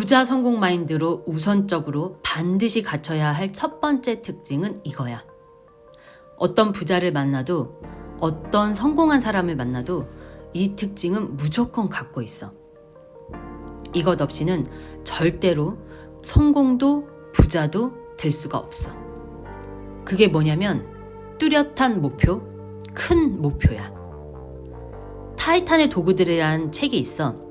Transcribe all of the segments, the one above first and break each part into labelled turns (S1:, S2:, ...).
S1: 부자 성공 마인드로 우선적으로 반드시 갖춰야 할 첫 번째 특징은 이거야. 어떤 부자를 만나도 어떤 성공한 사람을 만나도 이 특징은 무조건 갖고 있어. 이것 없이는 절대로 성공도 부자도 될 수가 없어. 그게 뭐냐면 뚜렷한 목표, 큰 목표야. 타이탄의 도구들이라는 책이 있어.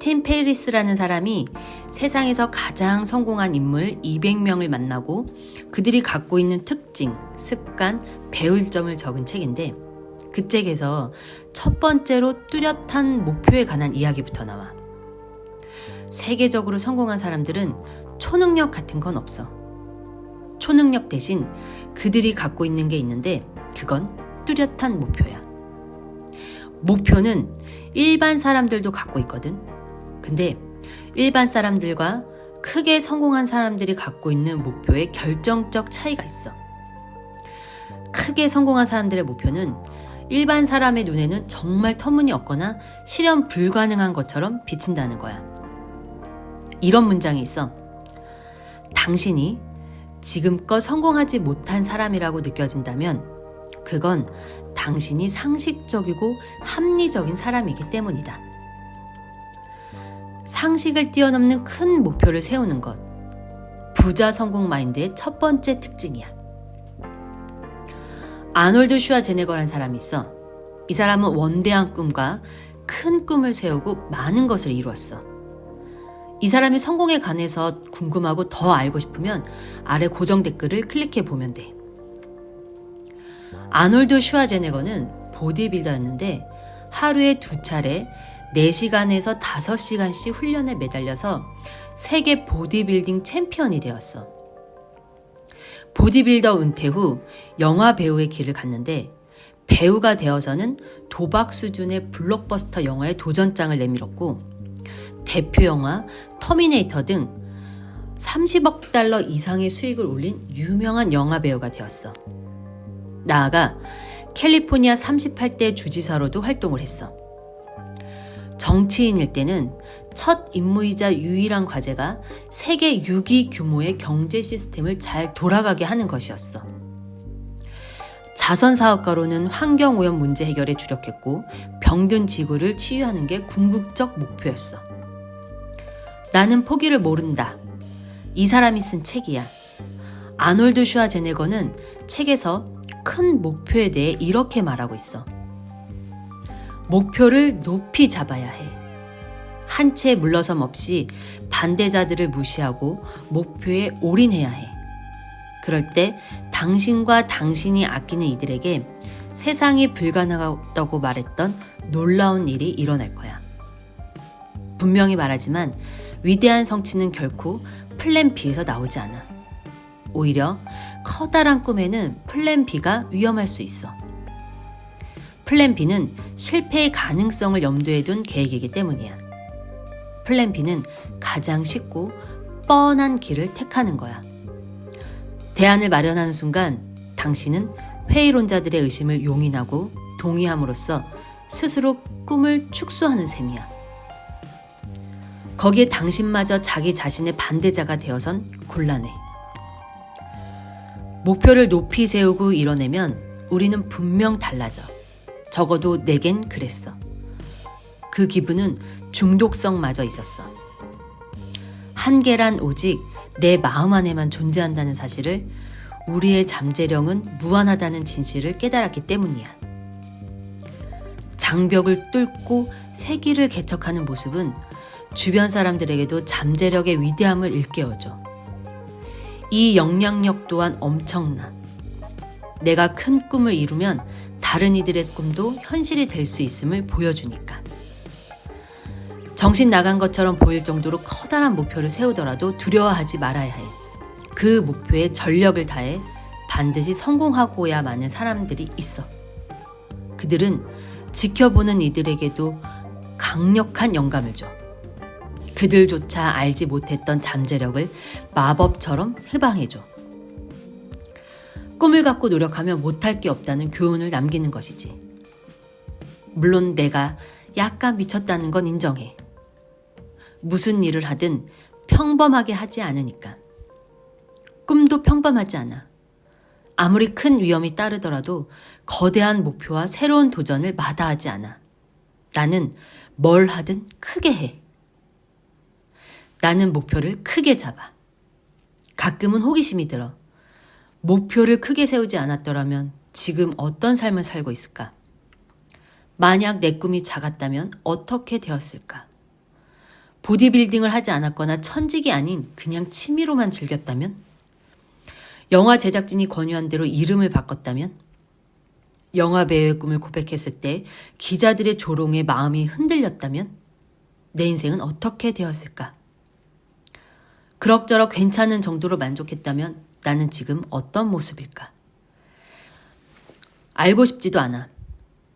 S1: 팀 페리스라는 사람이 세상에서 가장 성공한 인물 200명을 만나고 그들이 갖고 있는 특징, 습관, 배울 점을 적은 책인데 그 책에서 첫 번째로 뚜렷한 목표에 관한 이야기부터 나와. 세계적으로 성공한 사람들은 초능력 같은 건 없어. 초능력 대신 그들이 갖고 있는 게 있는데 그건 뚜렷한 목표야. 목표는 일반 사람들도 갖고 있거든. 근데 일반 사람들과 크게 성공한 사람들이 갖고 있는 목표에 결정적 차이가 있어. 크게 성공한 사람들의 목표는 일반 사람의 눈에는 정말 터무니없거나 실현 불가능한 것처럼 비친다는 거야. 이런 문장이 있어. 당신이 지금껏 성공하지 못한 사람이라고 느껴진다면 그건 당신이 상식적이고 합리적인 사람이기 때문이다. 상식을 뛰어넘는 큰 목표를 세우는 것. 부자 성공 마인드의 첫 번째 특징이야. 아놀드 슈와제네거란 사람이 있어. 이 사람은 원대한 꿈과 큰 꿈을 세우고 많은 것을 이루었어. 이 사람의 성공에 관해서 궁금하고 더 알고 싶으면 아래 고정 댓글을 클릭해 보면 돼. 아놀드 슈와제네거는 보디빌더였는데 하루에 두 차례 4시간에서 5시간씩 훈련에 매달려서 세계 보디빌딩 챔피언이 되었어. 보디빌더 은퇴 후 영화 배우의 길을 갔는데 배우가 되어서는 도박 수준의 블록버스터 영화에 도전장을 내밀었고 대표 영화 터미네이터 등 30억 달러 이상의 수익을 올린 유명한 영화 배우가 되었어. 나아가 캘리포니아 38대 주지사로도 활동을 했어. 정치인일 때는 첫 임무이자 유일한 과제가 세계 6위 규모의 경제 시스템을 잘 돌아가게 하는 것이었어. 자선 사업가로는 환경 오염 문제 해결에 주력했고 병든 지구를 치유하는 게 궁극적 목표였어. 나는 포기를 모른다. 이 사람이 쓴 책이야. 아놀드 슈와제네거는 책에서 큰 목표에 대해 이렇게 말하고 있어. 목표를 높이 잡아야 해. 한 채 물러섬 없이 반대자들을 무시하고 목표에 올인해야 해. 그럴 때 당신과 당신이 아끼는 이들에게 세상이 불가능하다고 말했던 놀라운 일이 일어날 거야. 분명히 말하지만 위대한 성취는 결코 플랜 B에서 나오지 않아. 오히려 커다란 꿈에는 플랜 B가 위험할 수 있어. 플랜 B는 실패의 가능성을 염두에 둔 계획이기 때문이야. 플랜 B는 가장 쉽고 뻔한 길을 택하는 거야. 대안을 마련하는 순간 당신은 회의론자들의 의심을 용인하고 동의함으로써 스스로 꿈을 축소하는 셈이야. 거기에 당신마저 자기 자신의 반대자가 되어선 곤란해. 목표를 높이 세우고 이뤄내면 우리는 분명 달라져. 적어도 내겐 그랬어. 그 기분은 중독성마저 있었어. 한계란 오직 내 마음 안에만 존재한다는 사실을 우리의 잠재력은 무한하다는 진실을 깨달았기 때문이야. 장벽을 뚫고 세기를 개척하는 모습은 주변 사람들에게도 잠재력의 위대함을 일깨워줘. 이 영향력 또한 엄청나. 내가 큰 꿈을 이루면 다른 이들의 꿈도 현실이 될 수 있음을 보여주니까. 정신 나간 것처럼 보일 정도로 커다란 목표를 세우더라도 두려워하지 말아야 해. 그 목표에 전력을 다해 반드시 성공하고야만은 사람들이 있어. 그들은 지켜보는 이들에게도 강력한 영감을 줘. 그들조차 알지 못했던 잠재력을 마법처럼 해방해줘. 꿈을 갖고 노력하면 못할 게 없다는 교훈을 남기는 것이지. 물론 내가 약간 미쳤다는 건 인정해. 무슨 일을 하든 평범하게 하지 않으니까. 꿈도 평범하지 않아. 아무리 큰 위험이 따르더라도 거대한 목표와 새로운 도전을 마다하지 않아. 나는 뭘 하든 크게 해. 나는 목표를 크게 잡아. 가끔은 호기심이 들어. 목표를 크게 세우지 않았더라면 지금 어떤 삶을 살고 있을까? 만약 내 꿈이 작았다면 어떻게 되었을까? 보디빌딩을 하지 않았거나 천직이 아닌 그냥 취미로만 즐겼다면? 영화 제작진이 권유한 대로 이름을 바꿨다면? 영화 배우의 꿈을 고백했을 때 기자들의 조롱에 마음이 흔들렸다면? 내 인생은 어떻게 되었을까? 그럭저럭 괜찮은 정도로 만족했다면 나는 지금 어떤 모습일까? 알고 싶지도 않아.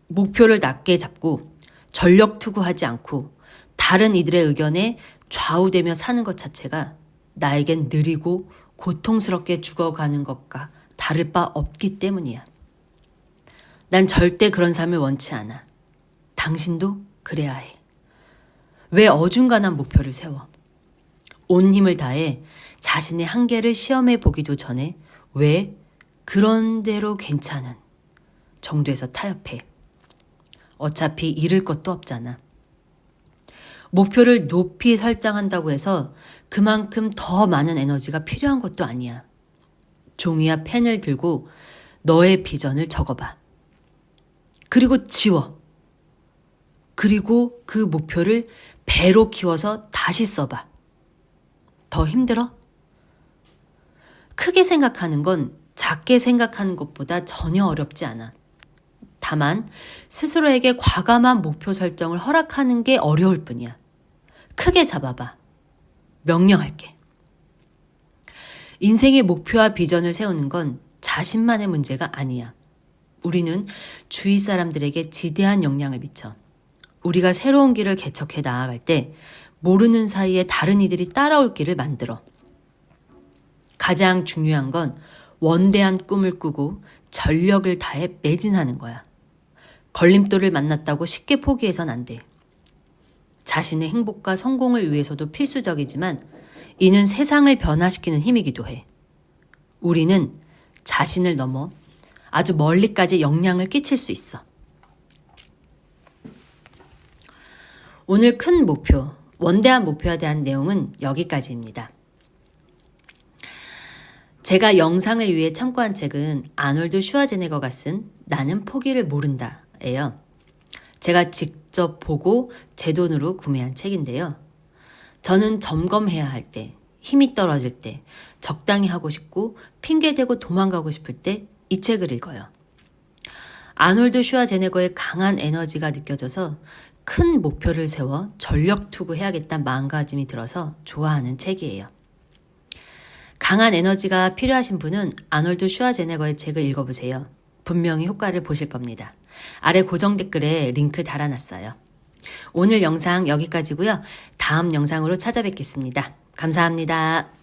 S1: 목표를 낮게 잡고 전력 투구하지 않고 다른 이들의 의견에 좌우되며 사는 것 자체가 나에겐 느리고 고통스럽게 죽어가는 것과 다를 바 없기 때문이야. 난 절대 그런 삶을 원치 않아. 당신도 그래야 해. 왜 어중간한 목표를 세워? 온 힘을 다해 자신의 한계를 시험해 보기도 전에 왜 그런 대로 괜찮은 정도에서 타협해. 어차피 잃을 것도 없잖아. 목표를 높이 설정한다고 해서 그만큼 더 많은 에너지가 필요한 것도 아니야. 종이와 펜을 들고 너의 비전을 적어봐. 그리고 지워. 그리고 그 목표를 배로 키워서 다시 써봐. 더 힘들어? 크게 생각하는 건 작게 생각하는 것보다 전혀 어렵지 않아. 다만 스스로에게 과감한 목표 설정을 허락하는 게 어려울 뿐이야. 크게 잡아봐. 명령할게. 인생의 목표와 비전을 세우는 건 자신만의 문제가 아니야. 우리는 주위 사람들에게 지대한 영향을 미쳐. 우리가 새로운 길을 개척해 나아갈 때 모르는 사이에 다른 이들이 따라올 길을 만들어. 가장 중요한 건 원대한 꿈을 꾸고 전력을 다해 매진하는 거야. 걸림돌을 만났다고 쉽게 포기해선 안 돼. 자신의 행복과 성공을 위해서도 필수적이지만 이는 세상을 변화시키는 힘이기도 해. 우리는 자신을 넘어 아주 멀리까지 영향을 끼칠 수 있어. 오늘 큰 목표, 원대한 목표에 대한 내용은 여기까지입니다. 제가 영상을 위해 참고한 책은 아놀드 슈와제네거가 쓴 나는 포기를 모른다 예요. 제가 직접 보고 제 돈으로 구매한 책인데요. 저는 점검해야 할 때, 힘이 떨어질 때, 적당히 하고 싶고 핑계대고 도망가고 싶을 때 이 책을 읽어요. 아놀드 슈와제네거의 강한 에너지가 느껴져서 큰 목표를 세워 전력 투구해야겠다는 마음가짐이 들어서 좋아하는 책이에요. 강한 에너지가 필요하신 분은 아놀드 슈와제네거의 책을 읽어보세요. 분명히 효과를 보실 겁니다. 아래 고정 댓글에 링크 달아놨어요. 오늘 영상 여기까지고요. 다음 영상으로 찾아뵙겠습니다. 감사합니다.